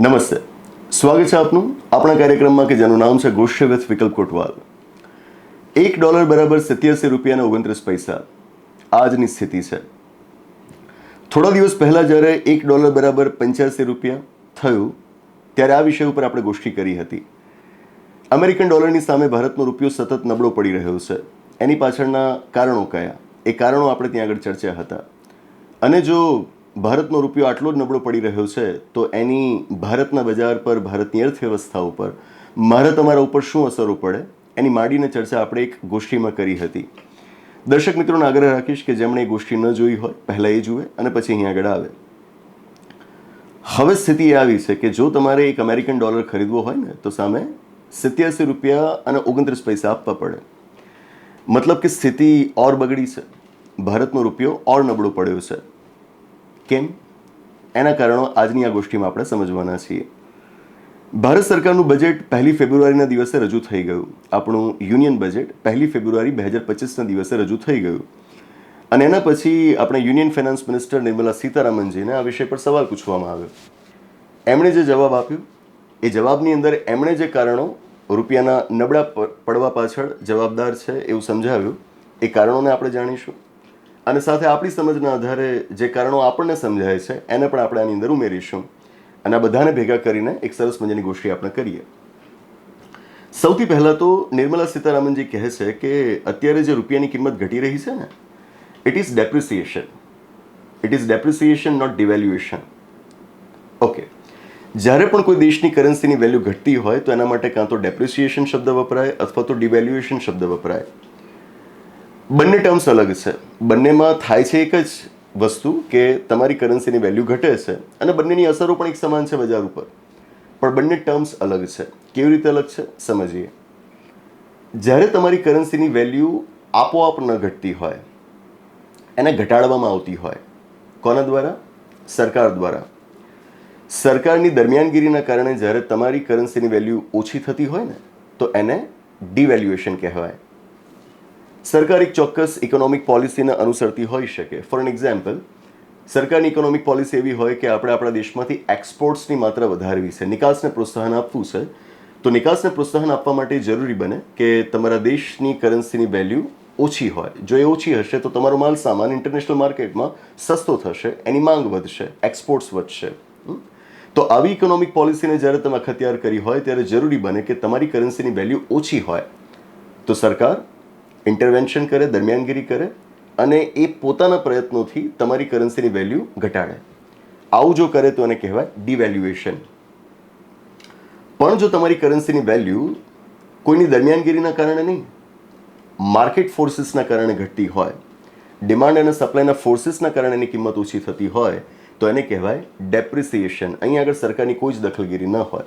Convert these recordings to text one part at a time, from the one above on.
નમસ્તે. સ્વાગત છે આપનું આપણા કાર્યક્રમમાં કે જેનું નામ છે ગોષ્ઠ વિથ વિકલ્પ કોટવાલ. એક ડોલર બરાબર સત્યાસી રૂપિયા ઓગણત્રીસ પૈસા. આજની સ્થિતિ છે. થોડા દિવસ પહેલાં જ્યારે એક ડોલર બરાબર પંચ્યાસી રૂપિયા થયું, ત્યારે આ વિષય ઉપર આપણે ગોષ્ઠી કરી હતી. અમેરિકન ડોલરની સામે ભારતનો રૂપિયો સતત નબળો પડી રહ્યો છે. એની પાછળના કારણો કયા? એ કારણો આપણે ત્યાં આગળ ચર્ચા હતા. અને જો ભારતનો રૂપિયો આટલો જ નબળો પડી રહ્યો છે, તો એની ભારતના બજાર પર, ભારતની અર્થવ્યવસ્થા ઉપર મારા તમારા ઉપર શું અસરો પડે? એની માંડીને ચર્ચા આપણે એક ગોષ્ઠીમાં કરી હતી. દર્શક મિત્રોને આગ્રહ રાખીશ કે જેમણે એ ગોષ્ઠી ન જોઈ હોય, પહેલાં એ જુએ અને પછી અહીં આગળ આવે. હવે સ્થિતિ આવી છે કે જો તમારે એક અમેરિકન ડોલર ખરીદવો હોય ને, તો સામે સિત્યાસી રૂપિયા અને ઓગણત્રીસ પૈસા આપવા પડે. મતલબ કે સ્થિતિ ઓર બગડી છે. ભારતનો રૂપિયો ઓર નબળો પડ્યો છે. કેમ? એના કારણો આજની આ ગોષ્ઠીમાં આપણે સમજવાના છીએ. ભારત સરકારનું બજેટ પહેલી ફેબ્રુઆરીના દિવસે રજૂ થઈ ગયું. આપણું યુનિયન બજેટ પહેલી ફેબ્રુઆરી બે હજાર પચીસના દિવસે રજૂ થઈ ગયું. અને એના પછી આપણે યુનિયન ફાઇનાન્સ મિનિસ્ટર નિર્મલા સીતારામનજીને આ વિષય પર સવાલ પૂછવામાં આવ્યો. એમણે જે જવાબ આપ્યો, એ જવાબની અંદર એમણે જે કારણો રૂપિયાના નબળા પડવા પાછળ જવાબદાર છે એવું સમજાવ્યું, એ કારણોને આપણે જાણીશું. અને સાથે આપણી સમજના આધારે જે કારણો આપણને સમજાય છે, એને પણ આપણે આની અંદર ઉમેરીશું. અને આ બધાને ભેગા કરીને એક સરસ મજાની ગોષ્ઠી આપણે કરીએ. સૌથી પહેલાં તો નિર્મલા સીતારામનજી કહે છે કે અત્યારે જે રૂપિયાની કિંમત ઘટી રહી છે ને it is depreciation it is depreciation not devaluation okay જ્યારે પણ કોઈ દેશની કરન્સીની વેલ્યુ ઘટતી હોય તો એના માટે કાં તો ડેપ્રિસિએશન શબ્દ વપરાય અથવા તો ડિવેલ્યુએશન શબ્દ વપરાય. બંને ટર્મ્સ અલગ છે. બંનેમાં થાય છે એક જ વસ્તુ કે તમારી કરન્સીની વેલ્યુ ઘટે છે અને બંનેની અસરો પણ એક સમાન છે બજાર ઉપર. પણ બંને ટર્મ્સ અલગ છે. કેવી રીતે અલગ છે? સમજીએ. જ્યારે તમારી કરન્સીની વેલ્યુ આપોઆપ ન ઘટતી હોય, એને ઘટાડવામાં આવતી હોય, કોના દ્વારા? સરકાર દ્વારા. સરકારની દરમિયાનગીરીના કારણે જ્યારે તમારી કરન્સીની વેલ્યુ ઓછી થતી હોય ને, તો એને ડિવેલ્યુએશન કહેવાય. સરકાર એક ચોક્કસ ઇકોનોમિક પોલિસીને અનુસરતી હોઈ શકે. ફોર એન એક્ઝામ્પલ સરકારની ઇકોનોમિક પોલિસી એવી હોય કે આપણે આપણા દેશમાંથી એક્સપોર્ટ્સની માત્રા વધારવી છે. નિકાસને પ્રોત્સાહન આપવું છે. તો નિકાસને પ્રોત્સાહન આપવા માટે જરૂરી બને કે તમારા દેશની કરન્સીની વેલ્યુ ઓછી હોય. જો એ ઓછી હશે, તો તમારો માલ સામાન ઇન્ટરનેશનલ માર્કેટમાં સસ્તો થશે, એની માંગ વધશે એક્સપોર્ટ્સ વધશે? તો આવી ઇકોનોમિક પોલિસીને જ્યારે તમે અખત્યાર કરી હોય, ત્યારે જરૂરી બને કે તમારી કરન્સીની વેલ્યુ ઓછી હોય. તો સરકાર ઇન્ટરવેન્શન કરે, દરમિયાનગીરી કરે અને એ પોતાના પ્રયત્નોથી તમારી કરન્સીની વેલ્યુ ઘટાડે. આવું જો કરે તો એને કહેવાય ડિવેલ્યુએશન. પણ જો તમારી કરન્સીની વેલ્યુ કોઈની દરમિયાનગીરીના કારણે નહીં, માર્કેટ ફોર્સીસના કારણે ઘટતી હોય, ડિમાન્ડ અને સપ્લાયના ફોર્સીસના કારણે એની કિંમત ઓછી થતી હોય, તો એને કહેવાય ડેપ્રિસિએશન. અહીં આગળ સરકારની કોઈ જ દખલગીરી ન હોય.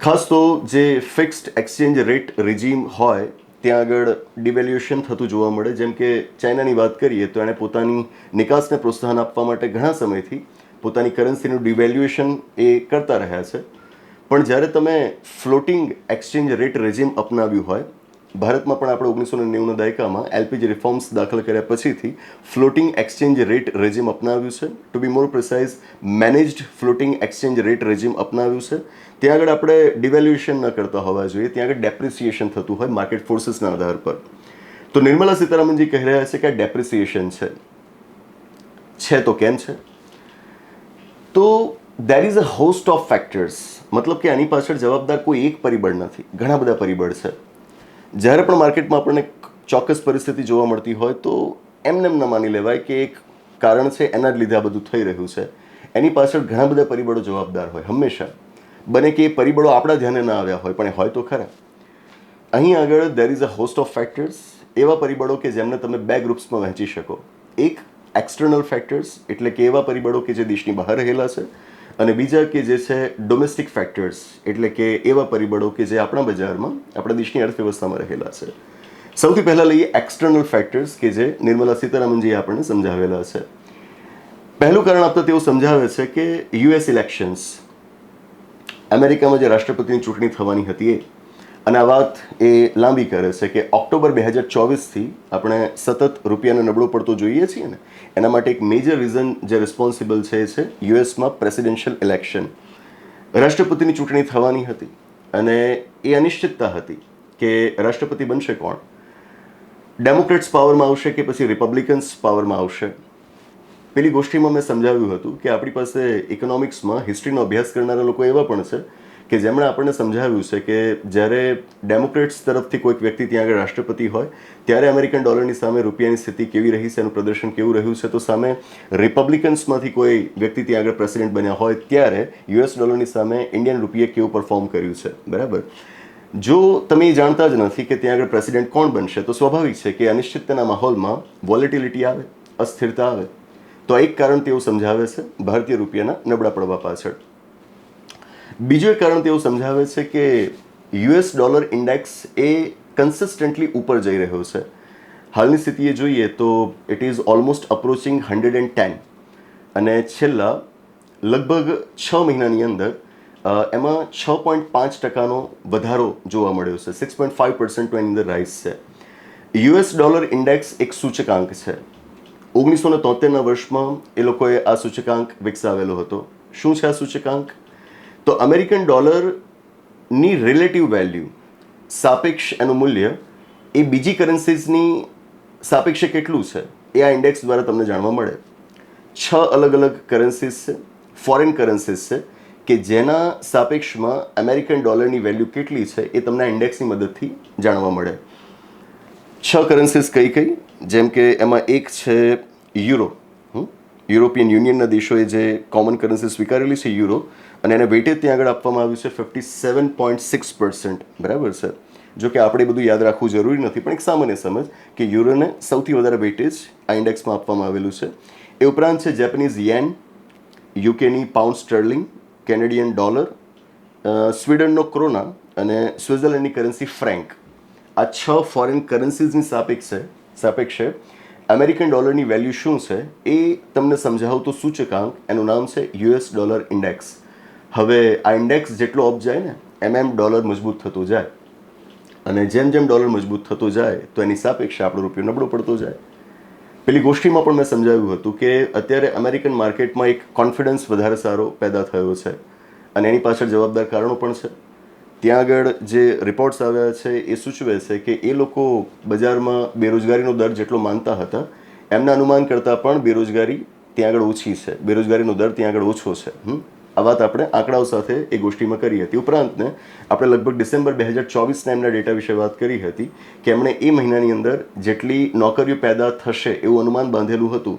ખાસ તો જે ફિક્સ્ડ એક્સચેન્જ રેટ રિજીમ હોય ત્યાં આગળ ડિવેલ્યુએશન થતું જોવા મળે. જેમ કે ચાઇનાની વાત કરીએ તો એણે પોતાની નિકાસને પ્રોત્સાહન આપવા માટે ઘણા સમયથી પોતાની કરન્સીનું ડિવેલ્યુએશન એ કરતા રહ્યા છે. પણ જ્યારે તમે ફ્લોટિંગ એક્સચેન્જ રેટ રેજીમ અપનાવ્યું હોય ભારતમાં પણ આપણે ઓગણીસો નેવુંના દાયકામાં એલપીજી રિફોર્મ્સ દાખલ કર્યા પછીથી ફ્લોટિંગ એક્સચેન્જ રેટ રેજીમ અપનાવ્યું છે. To be more precise managed floating exchange rate regime અપનાવ્યું છે. ત્યાં આગળ આપણે ડિવેલ્યુએશન ન કરતા હોવા જોઈએ. ત્યાં આગળ ડેપ્રિસિએશન થતું હોય માર્કેટ ફોર્સીસના આધાર પર. તો નિર્મલા સીતારામનજી કહી રહ્યા છે કે ડેપ્રિસિએશન છે. છે તો કેમ છે? તો there is a host of factors મતલબ કે આની પાછળ જવાબદાર કોઈ એક પરિબળ નથી. ઘણા બધા પરિબળ છે. જ્યારે પણ માર્કેટમાં આપણને ચોક્કસ પરિસ્થિતિ જોવા મળતી હોય તો એમને એમ ન માની લેવાય કે એક કારણ છે એના જ લીધે આ બધું થઈ રહ્યું છે. એની પાછળ ઘણા બધા પરિબળો જવાબદાર હોય, હંમેશા. બને કે એ પરિબળો આપણા ધ્યાને ના આવ્યા હોય, પણ એ હોય તો ખરા. અહીં આગળ there is a host of factors એવા પરિબળો કે જેમને તમે બે ગ્રુપ્સમાં વહેંચી શકો. એક એક્સટર્નલ ફેક્ટર્સ એટલે કે એવા પરિબળો કે જે દેશની બહાર રહેલા છે અને બીજા કે જે છે ડોમેસ્ટિક ફેક્ટર્સ એટલે કે એવા પરિબળો કે જે આપણા બજારમાં, આપણા દેશની અર્થવ્યવસ્થામાં રહેલા છે. સૌથી પહેલાં લઈએ એક્સટર્નલ ફેક્ટર્સ કે જે નિર્મલા સીતારામનજીએ આપણને સમજાવેલા છે. પહેલું કારણ આપતા તેઓ સમજાવે છે કે યુએસ ઇલેક્શન્સ અમેરિકામાં જે રાષ્ટ્રપતિની ચૂંટણી થવાની હતી એ અને આ વાત એ લાંબી કરે છે કે ઓક્ટોબર બે હજાર ચોવીસથી આપણે સતત રૂપિયાનો નબળો પડતો જોઈએ છીએ ને, એના માટે એક મેજર રીઝન જે રિસ્પોન્સિબલ છે, એ છે યુએસમાં પ્રેસિડેન્શિયલ ઇલેક્શન રાષ્ટ્રપતિની ચૂંટણી થવાની હતી અને એ અનિશ્ચિતતા હતી કે રાષ્ટ્રપતિ બનશે કોણ? ડેમોક્રેટ્સ પાવરમાં આવશે કે પછી રિપબ્લિકન્સ પાવરમાં આવશે? પેલી ગોષ્ઠીમાં મેં સમજાવ્યું હતું કે આપણી પાસે ઇકોનોમિક્સમાં હિસ્ટ્રીનો અભ્યાસ કરનારા લોકો એવા પણ છે કે જેમણે આપણને સમજાવ્યું છે કે જ્યારે ડેમોક્રેટ્સ તરફથી કોઈક વ્યક્તિ ત્યાં આગળ રાષ્ટ્રપતિ હોય, ત્યારે અમેરિકન ડોલરની સામે રૂપિયાની સ્થિતિ કેવી રહી છે, એનું પ્રદર્શન કેવું રહ્યું છે, તો સામે રિપબ્લિકન્સમાંથી કોઈ વ્યક્તિ ત્યાં આગળ પ્રેસિડેન્ટ બન્યા હોય, ત્યારે યુએસ ડોલરની સામે ઇન્ડિયન રૂપિયે કેવું પરફોર્મ કર્યું છે? બરાબર? જો તમે જાણતા જ નથી કે ત્યાં આગળ પ્રેસિડેન્ટ કોણ બનશે, તો સ્વાભાવિક છે કે અનિશ્ચિતતાના માહોલમાં વોલેટિલિટી આવે, અસ્થિરતા આવે. તો એક કારણ તેવું સમજાવે છે, ભારતીય રૂપિયાના નબળા પડવા પાછળ. બીજું એક કારણ તેવું સમજાવે છે કે યુએસ ડોલર ઇન્ડેક્સ એ કન્સિસ્ટન્ટલી ઉપર જઈ રહ્યો છે. હાલની સ્થિતિએ જોઈએ તો it is almost approaching hundred and ten અને છેલ્લા લગભગ છ મહિનાની અંદર એમાં છ પોઈન્ટ પાંચ ટકાનો વધારો જોવા મળ્યો છે. સિક્સ પોઈન્ટ ફાઇવ પર્સન્ટનો એની અંદર રાઇઝ છે. યુએસ ડોલર ઇન્ડેક્સ એક સૂચકાંક છે. ઓગણીસો ને તોતેરના વર્ષમાં એ લોકોએ આ સૂચકાંક વિકસાવેલો હતો. શું છે આ સૂચકાંક? તો અમેરિકન ડોલરની રિલેટિવ વેલ્યુ સાપેક્ષ એનું મૂલ્ય એ બીજી કરન્સીઝની સાપેક્ષે કેટલું છે એ આ ઇન્ડેક્સ દ્વારા તમને જાણવા મળે. છ અલગ અલગ કરન્સીઝ છે ફોરેન કરન્સીઝ છે, કે જેના સાપેક્ષમાં અમેરિકન ડોલરની વેલ્યુ કેટલી છે એ તમને ઇન્ડેક્સની મદદથી જાણવા મળે. છ કરન્સીસ કઈ કઈ? જેમ કે એમાં એક છે યુરો? યુરોપિયન યુનિયનના દેશોએ જે કોમન કરન્સી સ્વીકારેલી છે, યુરો અને એને વેટેજ ત્યાં આગળ આપવામાં આવ્યું છે fifty seven point six percent બરાબર છે? જો કે આપણે બધું યાદ રાખવું જરૂરી નથી, પણ એક સામાન્ય સમજ કે યુરોને સૌથી વધારે વેટેજ આ ઇન્ડેક્સમાં આપવામાં આવેલું છે. એ ઉપરાંત છે જેપનીઝ યેન યુકેની પાઉન્ડ સ્ટર્લિંગ કેનેડિયન ડોલર સ્વીડનનો ક્રોના અને સ્વિટ્ઝરલેન્ડની કરન્સી ફ્રેન્ક આ છ ફોરેન કરન્સીઝની સાપેક્ષે સાપેક્ષે અમેરિકન ડોલરની વેલ્યુ શું છે એ તમને સમજાવતો સૂચકાંક. એનું નામ છે યુએસ ડોલર ઇન્ડેક્સ હવે આ ઇન્ડેક્સ જેટલો અપ જાય ને એમ એમ ડોલર મજબૂત થતો જાય. અને જેમ જેમ ડોલર મજબૂત થતો જાય, તો એની સાપેક્ષે આપણો રૂપિયો નબળો પડતો જાય. પેલી ગોષ્ઠીમાં પણ મેં સમજાવ્યું હતું કે અત્યારે અમેરિકન માર્કેટમાં એક કોન્ફિડન્સ વધારે સારો પેદા થયો છે. અને એની પાછળ જવાબદાર કારણો પણ છે. ત્યાં આગળ જે રિપોર્ટ્સ આવ્યા છે, એ સૂચવે છે કે એ લોકો બજારમાં બેરોજગારીનો દર જેટલો માનતા હતા, એમના અનુમાન કરતાં પણ બેરોજગારી ત્યાં આગળ ઓછી છે. બેરોજગારીનો દર ત્યાં આગળ ઓછો છે? આ વાત આપણે આંકડાઓ સાથે એ ગોષ્ઠીમાં કરી હતી. ઉપરાંતને આપણે લગભગ ડિસેમ્બર બે હજાર ચોવીસના એમના ડેટા વિશે વાત કરી હતી કે એમણે એ મહિનાની અંદર જેટલી નોકરીઓ પેદા થશે એવું અનુમાન બાંધેલું હતું.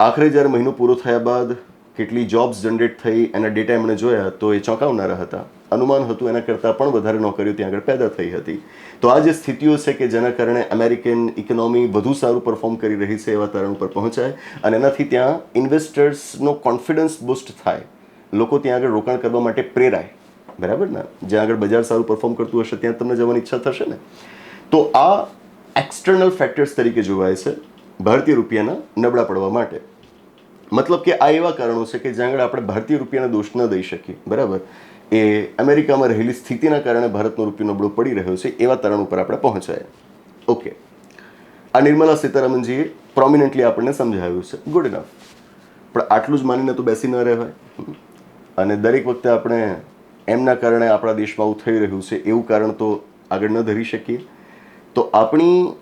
આખરે જ્યારે મહિનો પૂરો થયા બાદ કેટલી જોબ્સ જનરેટ થઈ એના ડેટા એમણે જોયા તો એ ચોંકાવનારા હતા. અનુમાન હતું એના કરતાં પણ વધારે નોકરીઓ ત્યાં આગળ પેદા થઈ હતી. તો આ જે સ્થિતિઓ છે કે જેના કારણે અમેરિકન ઇકોનોમી વધુ સારું પરફોર્મ કરી રહી છે એવા તારણ ઉપર પહોંચાય અને એનાથી ત્યાં ઇન્વેસ્ટર્સનો કોન્ફિડન્સ બુસ્ટ થાય. લોકો ત્યાં આગળ રોકાણ કરવા માટે પ્રેરાય. બરાબર ને? જ્યાં આગળ બજાર સારું પરફોર્મ કરતું હશે, ત્યાં તમને જવાની ઈચ્છા થશે ને? તો આ એક્સટર્નલ ફેક્ટર્સ તરીકે જોવાય છે ભારતીય રૂપિયાના નબળા પડવા માટે. મતલબ કે આ એવા કારણો છે કે જ્યાં આગળ આપણે ભારતીય રૂપિયાના દોષ ન દઈ શકીએ. બરાબર? એ અમેરિકામાં રહેલી સ્થિતિના કારણે ભારતનો રૂપિયો નબળો પડી રહ્યો છે, એવા તારણ ઉપર આપણે પહોંચાય. ઓકે. આ નિર્મલા સીતારામનજીએ પ્રોમિનન્ટલી આપણને સમજાવ્યું છે. ગુડ ઇનફ પણ આટલું જ માનીને તો બેસી ન રહેવાય. અને દરેક વખતે આપણે એમના કારણે આપણા દેશમાં આવું થઈ રહ્યું છે, એવું કારણ તો આગળ ન ધરી શકીએ. તો આપણી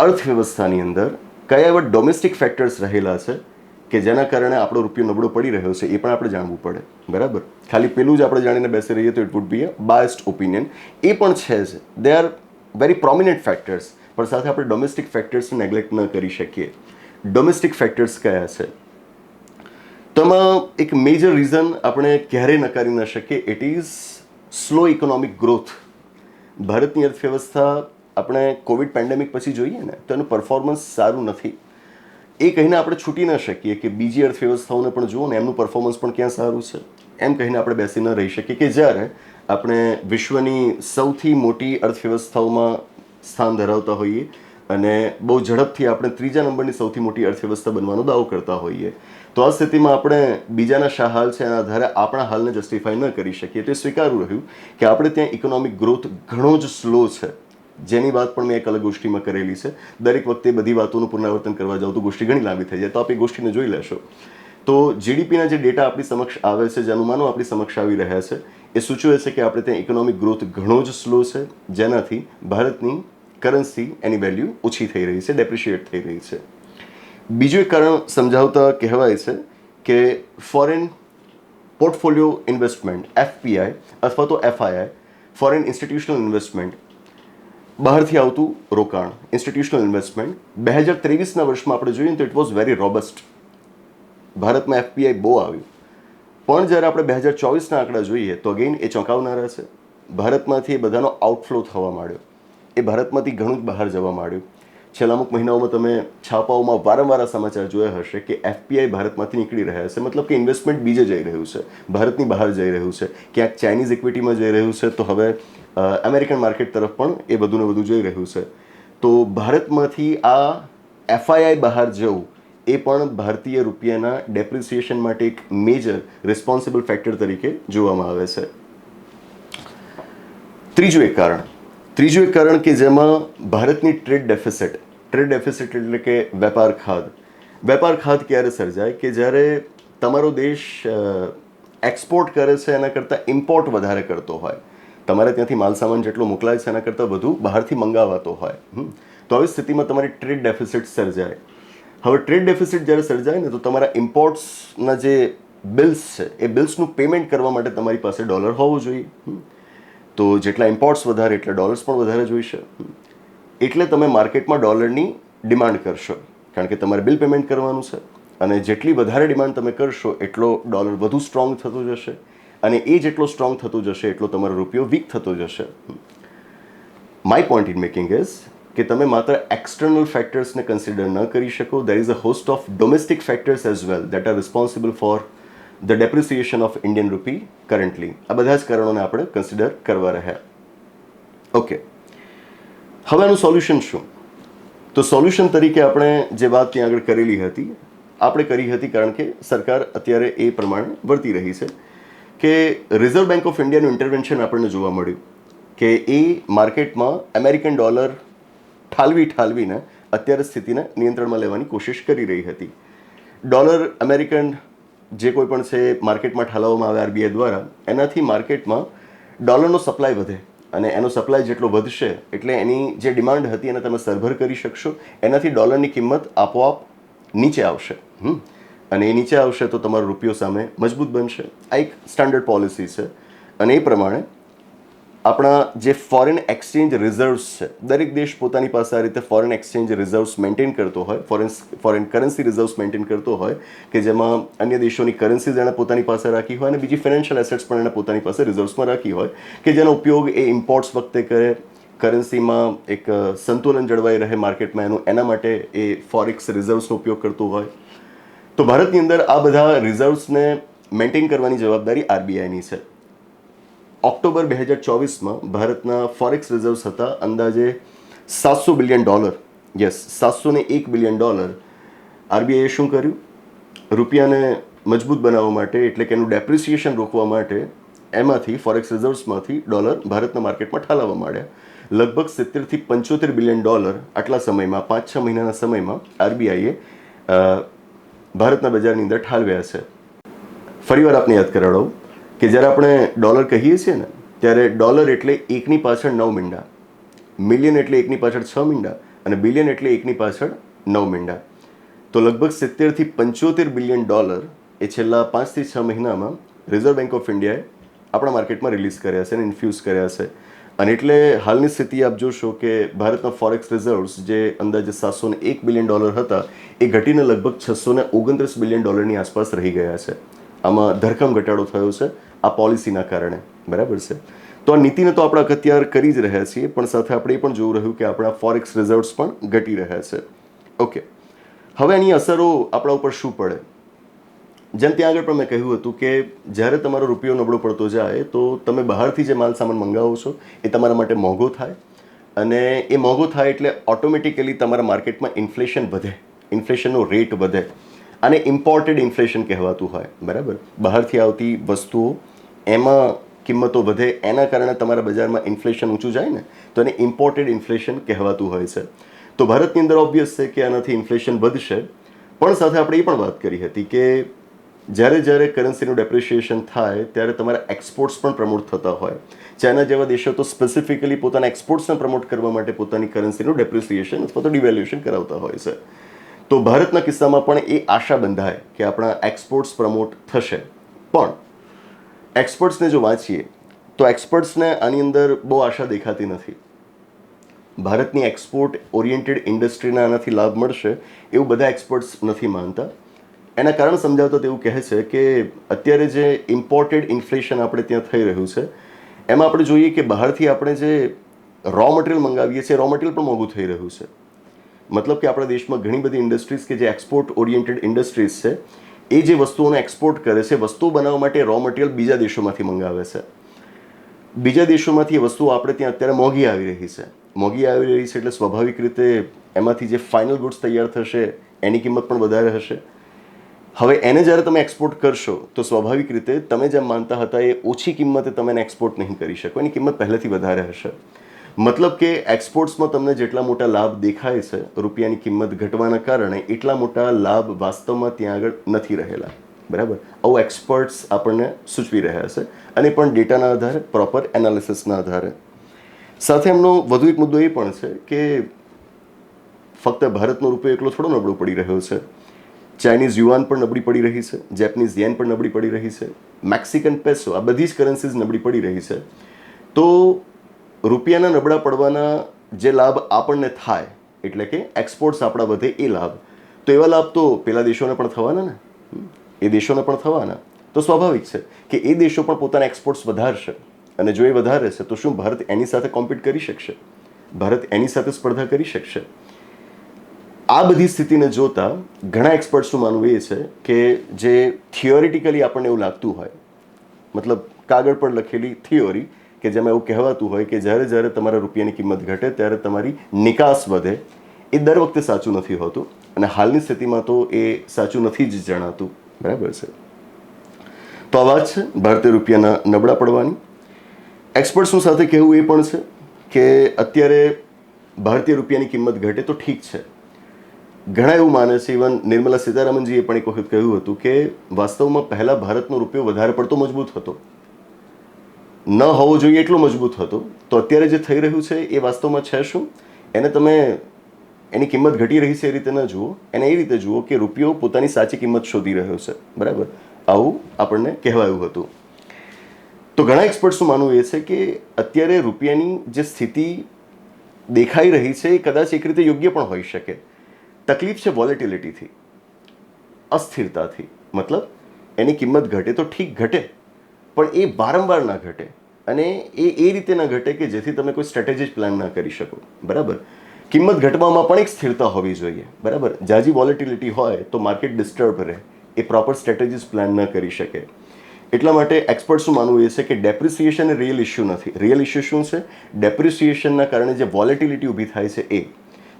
અર્થવ્યવસ્થાની અંદર કયા એવા ડોમેસ્ટિક ફેક્ટર્સ રહેલા છે કે જેના કારણે આપણો રૂપિયો નબળો પડી રહ્યો છે, એ પણ આપણે જાણવું પડે. બરાબર? ખાલી પેલું જ આપણે જાણીને બેસી રહીએ તો it would be a biased opinion એ પણ છે જ. They are very prominent factors પણ સાથે આપણે ડોમેસ્ટિક ફેક્ટર્સને નેગ્લેક્ટ ન કરી શકીએ. ડોમેસ્ટિક ફેક્ટર્સ કયા છે? તો એમાં એક મેજર રીઝન આપણે ક્યારેય નકારી ન શકીએ. It is slow economic growth ભારતની અર્થવ્યવસ્થા આપણે કોવિડ પેન્ડેમિક પછી જોઈએ ને, તો એનું પરફોર્મન્સ સારું નથી. એ કહીને આપણે છૂટી ન શકીએ કે બીજી અર્થવ્યવસ્થાઓને પણ જુઓ ને, એમનું પરફોર્મન્સ પણ ક્યાં સારું છે. એમ કહીને આપણે બેસી ન રહી શકીએ કે જ્યારે આપણે વિશ્વની સૌથી મોટી અર્થવ્યવસ્થાઓમાં સ્થાન ધરાવતા હોઈએ અને બહુ ઝડપથી આપણે ત્રીજા નંબરની સૌથી મોટી અર્થવ્યવસ્થા બનવાનો દાવો કરતા હોઈએ તો આ સ્થિતિમાં આપણે બીજાના શા હાલ છે એના આધારે આપણા હાલને જસ્ટિફાઈ ન કરી શકીએ. તો એ સ્વીકારવું રહ્યું કે આપણે ત્યાં ઇકોનોમિક ગ્રોથ ઘણો જ સ્લો છે. જેની વાત પણ મેં એક અલગ ગોષ્ઠીમાં કરેલી છે. દરેક વખતે બધી વાતોનું પુનરાવર્તન કરવા જાઉં તો ગોષ્ઠી ઘણી લાંબી થઈ જાય. તો આપ એ ગોષ્ઠીને જોઈ લેશો. તો જીડીપીના જે ડેટા આપણી સમક્ષ આવે છે જે અનુમાનો આપણી સમક્ષ આવી રહ્યા છે, એ સૂચવે છે કે આપણે ત્યાં ઇકોનોમિક ગ્રોથ ઘણો જ સ્લો છે. જેનાથી ભારતની કરન્સી એની વેલ્યુ ઓછી થઈ રહી છે ડેપ્રિશિએટ થઈ રહી છે. બીજું એક કારણ સમજાવતા કહેવાય છે કે ફોરેન પોર્ટફોલિયો ઇન્વેસ્ટમેન્ટ એફપીઆઈ અથવા તો એફઆઈઆઈ ફોરેન ઇન્સ્ટિટ્યુશનલ ઇન્વેસ્ટમેન્ટ બહારથી આવતું રોકાણ ઇન્સ્ટિટ્યુશનલ ઇન્વેસ્ટમેન્ટ બે હજાર ત્રેવીસના વર્ષમાં આપણે જોઈએ તો ઇટ વોઝ વેરી રોબસ્ટ ભારતમાં એફપીઆઈ બહુ આવ્યું. પણ જ્યારે આપણે બે હજાર ચોવીસના આંકડા જોઈએ તો અગેન એ ચોંકાવનારા છે. ભારતમાંથી એ બધાનો આઉટફ્લો થવા માંડ્યો. એ ભારતમાંથી ઘણું જ બહાર જવા માંડ્યું. છેલ્લા અમુક મહિનાઓમાં તમે છાપાઓમાં વારંવાર સમાચાર જોયા હશે કે એફપીઆઈ ભારતમાંથી નીકળી રહ્યા છે. મતલબ કે ઇન્વેસ્ટમેન્ટ બીજે જઈ રહ્યું છે. ભારતની બહાર જઈ રહ્યું છે. ક્યાંક ચાઇનીઝ ઇક્વિટીમાં જઈ રહ્યું છે. તો હવે અમેરિકન માર્કેટ તરફ પણ એ બધું ને બધું જઈ રહ્યું છે. તો ભારતમાંથી આ એફઆઈઆઈ બહાર જવું એ પણ ભારતીય રૂપિયાના ડેપ્રિસિએશન માટે એક મેજર રિસ્પોન્સિબલ ફેક્ટર તરીકે જોવામાં આવે છે. ત્રીજું એક કારણ. ત્રીજું એક કારણ કે જેમાં ભારતની ટ્રેડ ડેફિસિટ ટ્રેડ ડેફિસિટ એટલે કે વેપાર ખાદ વેપાર ખાદ ક્યારે સર્જાય? કે જ્યારે તમારો દેશ એક્સપોર્ટ કરે છે, એના કરતાં ઇમ્પોર્ટ વધારે કરતો હોય. તમારે ત્યાંથી માલસામાન જેટલો મોકલાય છે, એના કરતાં વધુ બહારથી મંગાવાતો હોય. તો આવી સ્થિતિમાં તમારી ટ્રેડ ડેફિસિટ સર્જાય. હવે ટ્રેડ ડેફિસિટ જ્યારે સર્જાય ને, તો તમારા ઇમ્પોર્ટ્સના જે બિલ્સ છે, એ બિલ્સનું પેમેન્ટ કરવા માટે તમારી પાસે ડોલર હોવું જોઈએ. તો જેટલા ઇમ્પોર્ટ્સ વધારે, એટલા ડોલર્સ પણ વધારે જોઈશે. એટલે તમે માર્કેટમાં ડોલરની ડિમાન્ડ કરશો. કારણ કે તમારે બિલ પેમેન્ટ કરવાનું છે અને જેટલી વધારે ડિમાન્ડ તમે કરશો, એટલો ડોલર વધુ સ્ટ્રોંગ થતો જશે અને એ જેટલો સ્ટ્રોંગ થતો જશે, એટલો તમારો રૂપિયો વીક થતો જશે. My point in making is કે તમે માત્ર એક્સટર્નલ ફેક્ટર્સને કન્સિડર ન કરી શકો. There is a host of domestic factors as well that are responsible for the depreciation of Indian rupee currently આ બધા જ કારણોને આપણે કન્સિડર કરવા રહ્યા. ઓકે હવે આનું સોલ્યુશન શું? તો સોલ્યુશન તરીકે આપણે જે વાત ત્યાં આગળ કરેલી હતી, આપણે કરી હતી કારણ કે સરકાર અત્યારે એ પ્રમાણે વર્તી રહી છે કે રિઝર્વ બેન્ક ઓફ ઇન્ડિયાનું ઇન્ટરવેન્શન આપણને જોવા મળ્યું કે એ માર્કેટમાં અમેરિકન ડોલર ઠાલવી ઠાલવીને અત્યારે સ્થિતિને નિયંત્રણમાં લેવાની કોશિશ કરી રહી હતી. ડોલર અમેરિકન જે કોઈ પણ છે, માર્કેટમાં ઠાલવવામાં આવે આરબીઆઈ દ્વારા, એનાથી માર્કેટમાં ડોલરનો સપ્લાય વધે. અને એનો સપ્લાય જેટલો વધશે, એટલે એની જે ડિમાન્ડ હતી એને તમે સરભર કરી શકશો. એનાથી ડોલરની કિંમત આપોઆપ નીચે આવશે. અને એ નીચે આવશે તો તમારો રૂપિયો સામે મજબૂત બનશે. આ એક સ્ટાન્ડર્ડ પોલિસી છે. અને એ પ્રમાણે આપણા જે ફોરેન એક્સચેન્જ રિઝર્વ્સ છે, દરેક દેશ પોતાની પાસે આ રીતે ફોરેન એક્સચેન્જ રિઝર્વ્સ મેન્ટેન કરતો હોય foreign foreign currency reserves maintain કરતો હોય, કે જેમાં અન્ય દેશોની કરન્સીઝ એણે પોતાની પાસે રાખી હોય અને બીજી ફિનાન્શિયલ એસેટ્સ પણ એણે પોતાની પાસે રિઝર્વ્સમાં રાખી હોય, કે જેનો ઉપયોગ એ ઇમ્પોર્ટ્સ વખતે કરે કરન્સીમાં એક સંતુલન જળવાઈ રહે માર્કેટમાં એનું, એના માટે એ ફોરેક્સ રિઝર્વ્સનો ઉપયોગ કરતું હોય. તો ભારતની અંદર આ બધા રિઝર્વ્સને મેન્ટેન કરવાની જવાબદારી આરબીઆઈની છે. ઓક્ટોબર બે હજાર ચોવીસમાં ભારતના ફોરેક્સ રિઝર્વ્સ હતા. અંદાજે સાતસો બિલિયન ડોલર. યસ સાતસો ને એક બિલિયન ડોલર આરબીઆઈએ શું કર્યું? રૂપિયાને મજબૂત બનાવવા માટે, એટલે કે એનું ડેપ્રિસિએશન રોકવા માટે, એમાંથી ફોરેક્સ રિઝર્વ્સમાંથી ડોલર ભારતના માર્કેટમાં ઠાલવવા માંડ્યા. લગભગ સિત્તેરથી પંચોતેર બિલિયન ડોલર આટલા સમયમાં, પાંચ છ મહિનાના સમયમાં, આરબીઆઈએ ભારતના બજારની અંદર ઠાલવ્યા છે. ફરીવાર આપને યાદ કરાવડાવું. કે જ્યારે આપણે ડોલર કહીએ છીએ ને, ત્યારે ડોલર એટલે એકની પાછળ નવ મીંડા, મિલિયન એટલે એકની પાછળ છ મીંડા અને બિલિયન એટલે એકની પાછળ નવ મીંડા. તો લગભગ સિત્તેરથી પંચોતેર બિલિયન ડોલર એ છેલ્લા પાંચથી છ મહિનામાં રિઝર્વ બેન્ક ઓફ ઇન્ડિયાએ આપણા માર્કેટમાં રિલીઝ કર્યા છે અને ઇન્ફ્યુઝ કર્યા છે. અને એટલે હાલની સ્થિતિ આપ જોશો કે ભારતના ફોરેક્સ રિઝર્વ્સ જે અંદાજે સાતસો ને એક બિલિયન ડોલર હતા, એ ઘટીને લગભગ છસો ને ઓગણત્રીસ બિલિયન ડોલરની આસપાસ રહી ગયા છે. આમાં ધરખમ ઘટાડો થયો છે. આ પોલિસીના કારણે. બરાબર છે? તો આ નીતિને તો આપણે અગત્યાર કરી જ રહ્યા છીએ, પણ સાથે આપણે એ પણ જોવું રહ્યું કે આપણા ફોરેક્સ રિઝર્વ્સ પણ ઘટી રહ્યા છે. ઓકે હવે એની અસરો આપણા ઉપર શું પડે? જેમ ત્યાં આગળ પણ મેં કહ્યું હતું કે જ્યારે તમારો રૂપિયો નબળો પડતો જાય, તો તમે બહારથી જે માલ સામાન મંગાવો છો, એ તમારા માટે મોંઘો થાય. અને એ મોંઘો થાય એટલે ઓટોમેટિકલી તમારા માર્કેટમાં ઇન્ફ્લેશન વધે. ઇન્ફ્લેશનનો રેટ વધે. અને ઇમ્પોર્ટેડ ઇન્ફ્લેશન કહેવાતું હોય. બરાબર? બહારથી આવતી વસ્તુઓ એમાં કિંમતો વધે, એના કારણે તમારા બજારમાં ઇન્ફ્લેશન ઊંચું જાય ને, તો એને ઇમ્પોર્ટેડ ઇન્ફ્લેશન કહેવાતું હોય છે. તો ભારતની અંદર ઓબ્વિયસ છે કે આનાથી ઇન્ફ્લેશન વધશે. પણ સાથે આપણે એ પણ વાત કરી હતી કે જ્યારે જ્યારે કરન્સીનું ડેપ્રિસિએશન થાય, ત્યારે તમારા એક્સપોર્ટ્સ પણ પ્રમોટ થતા હોય. ચાઇના જેવા દેશો તો સ્પેસિફિકલી પોતાના એક્સપોર્ટ્સને પ્રમોટ કરવા માટે પોતાની કરન્સીનું ડેપ્રિસિએશન અથવા તો ડિવેલ્યુએશન કરાવતા હોય છે. તો ભારતના કિસ્સામાં પણ એ આશા બંધાય કે આપણા એક્સપોર્ટ્સ પ્રમોટ થશે. પણ એક્સપર્ટ્સને જો વાંચીએ, તો એક્સપર્ટ્સને આની અંદર બહુ આશા દેખાતી નથી. ભારતની એક્સપોર્ટ ઓરિએન્ટેડ ઇન્ડસ્ટ્રીને આનાથી લાભ મળશે એવું બધા એક્સપર્ટ્સ નથી માનતા. એના કારણ સમજાવતા તેવું કહે છે કે અત્યારે જે ઇમ્પોર્ટેડ ઇન્ફ્લેશન આપણે ત્યાં થઈ રહ્યું છે, એમાં આપણે જોઈએ કે બહારથી આપણે જે રો મટીરિયલ મંગાવીએ છીએ રો મટીરિયલ પણ મોંઘું થઈ રહ્યું છે. મતલબ કે આપણા દેશમાં ઘણી બધી ઇન્ડસ્ટ્રીઝ કે જે એક્સપોર્ટ ઓરિએન્ટેડ ઇન્ડસ્ટ્રીઝ છે એ જે વસ્તુઓને એક્સપોર્ટ કરે છે, વસ્તુઓ બનાવવા માટે રો મટીરિયલ બીજા દેશોમાંથી મંગાવે છે. બીજા દેશોમાંથી એ વસ્તુઓ આપણે ત્યાં અત્યારે મોંઘી આવી રહી છે. મોંઘી આવી રહી છે એટલે સ્વાભાવિક રીતે એમાંથી જે ફાઇનલ ગુડ્સ તૈયાર થશે, એની કિંમત પણ વધારે હશે. હવે એને જ્યારે તમે એક્સપોર્ટ કરશો, તો સ્વાભાવિક રીતે તમે જેમ માનતા હતા એ ઓછી કિંમતે તમે એને એક્સપોર્ટ નહીં કરી શકો. એની કિંમત પહેલેથી વધારે હશે. મતલબ કે એક્સપોર્ટ્સમાં તમને જેટલા મોટા લાભ દેખાય છે, રૂપિયાની કિંમત ઘટવાના કારણે એટલા મોટા લાભ વાસ્તવમાં ત્યાં આગળ નથી રહેલા. બરાબર? આવું એક્સપર્ટ્સ આપણને સૂચવી રહ્યા છે. અને પણ ડેટાના આધારે પ્રોપર એનાલિસિસના આધારે. સાથે એમનો વધુ એક મુદ્દો એ પણ છે કે ફક્ત ભારતનો રૂપિયો એકલો થોડો નબળો પડી રહ્યો છે. ચાઇનીઝ યુવાન પણ નબળી પડી રહી છે. જેપનીઝ યેન પણ નબળી પડી રહી છે. મેક્સિકન પેસો, આ બધી જ કરન્સીઝ નબળી પડી રહી છે. તો રૂપિયાના નબળા પડવાના જે લાભ આપણને થાય, એટલે કે એક્સપોર્ટ્સ આપણા વધે એ લાભ, તો એવા લાભ તો પેલા દેશોને પણ થવાના ને? એ દેશોને પણ થવાના. તો સ્વાભાવિક છે કે એ દેશો પણ પોતાના એક્સપોર્ટ્સ વધારશે અને જો એ વધારે છે તો શું ભારત એની સાથે કોમ્પિટ કરી શકશે? ભારત એની સાથે સ્પર્ધા કરી શકશે? આ બધી સ્થિતિને જોતા ઘણા એક્સપર્ટ્સનું માનવું એ છે કે જે થિયોરિટિકલી આપણને એવું લાગતું હોય, મતલબ કાગળ પર લખેલી થિયોરી કે જેમાં એવું કહેવાતું હોય કે જ્યારે જ્યારે તમારા રૂપિયાની કિંમત ઘટે ત્યારે તમારી નિકાસ વધે, એ દર વખતે સાચું નથી હોતું અને હાલની સ્થિતિમાં તો એ સાચું નથી જ જણાતું. બરાબર છે? તો આ વાત છે, ભારતીય રૂપિયાના નબળા પડવાની. એક્સપર્ટ્સનું સાથે કહેવું એ પણ છે કે અત્યારે ભારતીય રૂપિયાની કિંમત ઘટે તો ઠીક છે. ઘણા એવું માને છે ઇવન નિર્મલા સીતારામનજીએ પણ એક વખત કહ્યું હતું કે વાસ્તવમાં પહેલાં ભારતનો રૂપિયો વધારે પડતો મજબૂત હતો. ન હોવો જોઈએ એટલો મજબૂત હતો. તો અત્યારે જે થઈ રહ્યું છે એ વાસ્તવમાં છે શું? એને તમે એની કિંમત ઘટી રહી છે એ રીતે ન જુઓ. એને એ રીતે જુઓ કે રૂપિયો પોતાની સાચી કિંમત શોધી રહ્યો છે. બરાબર? આવું આપણને કહેવાયું હતું. તો ઘણા એક્સપર્ટ્સનું માનવું એ છે કે અત્યારે રૂપિયાની જે સ્થિતિ દેખાઈ રહી છે એ કદાચ એક રીતે યોગ્ય પણ હોઈ શકે. તકલીફ છે વોલેટિલિટીથી અસ્થિરતાથી. મતલબ એની કિંમત ઘટે તો ઠીક ઘટે. પણ એ વારંવાર ના ઘટે અને એ એ રીતે ના ઘટે કે જેથી તમે કોઈ સ્ટ્રેટેજી પ્લાન ના કરી શકો. બરાબર? કિંમત ઘટવામાં પણ એક સ્થિરતા હોવી જોઈએ. બરાબર? જાજી વોલેટિલિટી હોય તો માર્કેટ ડિસ્ટર્બ રહે. એ પ્રોપર સ્ટ્રેટેજીસ પ્લાન ન કરી શકે. એટલા માટે એક્સપર્ટ્સનું માનવું એ છે કે ડેપ્રિસિએશન એ રિયલ ઇશ્યુ નથી. રિયલ ઇશ્યુ શું છે? ડેપ્રિસિએશનના કારણે જે વોલેટિલિટી ઊભી થાય છે એ.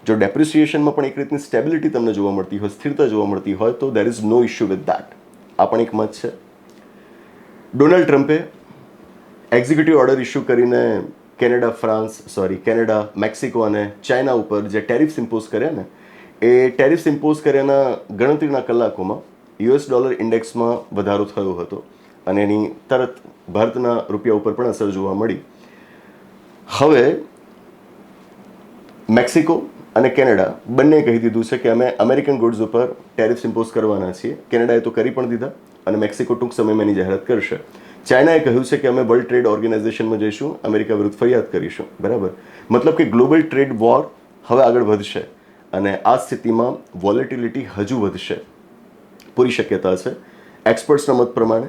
જો ડેપ્રિસિએશનમાં પણ એક રીતની સ્ટેબિલિટી તમને જોવા મળતી હોય, સ્થિરતા જોવા મળતી હોય, તો there is no issue with that આ પણ એક મત છે. ડોનાલ્ડ ટ્રમ્પે એક્ઝિક્યુટિવ ઓર્ડર ઇસ્યુ કરીને Canada, France, sorry, Canada, Mexico અને ચાઇના ઉપર જે ટેરિફ્સ ઇમ્પોઝ કર્યા ને, એ ટેરિફ્સ ઇમ્પોઝ કર્યાના ગણતરીના કલાકોમાં યુએસ ડોલર ઇન્ડેક્સમાં વધારો થયો હતો અને એની તરત ભારતના રૂપિયા ઉપર પણ અસર જોવા મળી. હવે મેક્સિકો અને કેનેડા બંને કહી દીધું છે કે અમે અમેરિકન ગુડ્સ ઉપર ટેરિફ્સ ઇમ્પોઝ કરવાના છીએ. કેનેડાએ તો કરી પણ દીધા. અને મેક્સિકો ટૂંક સમયમાં એની જાહેરાત કરશે. ચાઇનાએ કહ્યું છે કે અમે વર્લ્ડ ટ્રેડ ઓર્ગેનાઇઝેશનમાં જઈશું, અમેરિકા વિરુદ્ધ ફરિયાદ કરીશું. બરાબર? મતલબ કે ગ્લોબલ ટ્રેડ વોર હવે આગળ વધશે અને આ સ્થિતિમાં વોલેટિલિટી હજુ વધશે. પૂરી શક્યતા છે એક્સપર્ટ્સના મત પ્રમાણે,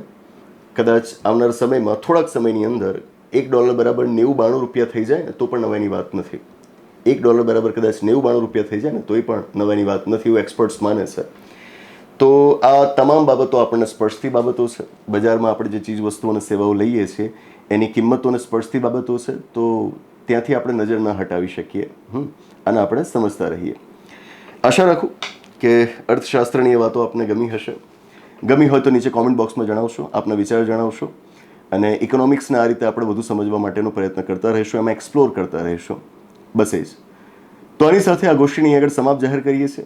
કદાચ આવનાર સમયમાં, થોડાક સમયની અંદર એક ડોલર બરાબર નેવું બાણું રૂપિયા થઈ જાય તો પણ નવાઈની વાત નથી. એક ડોલર બરાબર કદાચ નેવું બાણું રૂપિયા થઈ જાય ને, તોય પણ નવાની વાત નથી એવું એક્સપર્ટ્સ માને છે. તો આ તમામ બાબતો આપણને સ્પર્શતી બાબતો છે. બજારમાં આપણે જે ચીજ વસ્તુઓ અને સેવાઓ લઈએ છીએ, એની કિંમતોને સ્પર્શતી બાબતો છે, તો ત્યાંથી આપણે નજર ન હટાવી શકીએ. અને આપણે સમજતા રહીએ. આશા રાખું કે અર્થશાસ્ત્રની એ વાતો આપને ગમી હશે. ગમી હોય તો નીચે કોમેન્ટ બોક્સમાં જણાવશો, આપના વિચાર જણાવશો. અને ઇકોનોમિક્સને આ રીતે આપણે વધુ સમજવા માટેનો પ્રયત્ન કરતા રહીશું, એમાં એક્સપ્લોર કરતા રહીશું. બસ એ જ. તો આની સાથે આ ગોષ્ઠીની આગળ સમાપ્ત જાહેર કરીએ છીએ.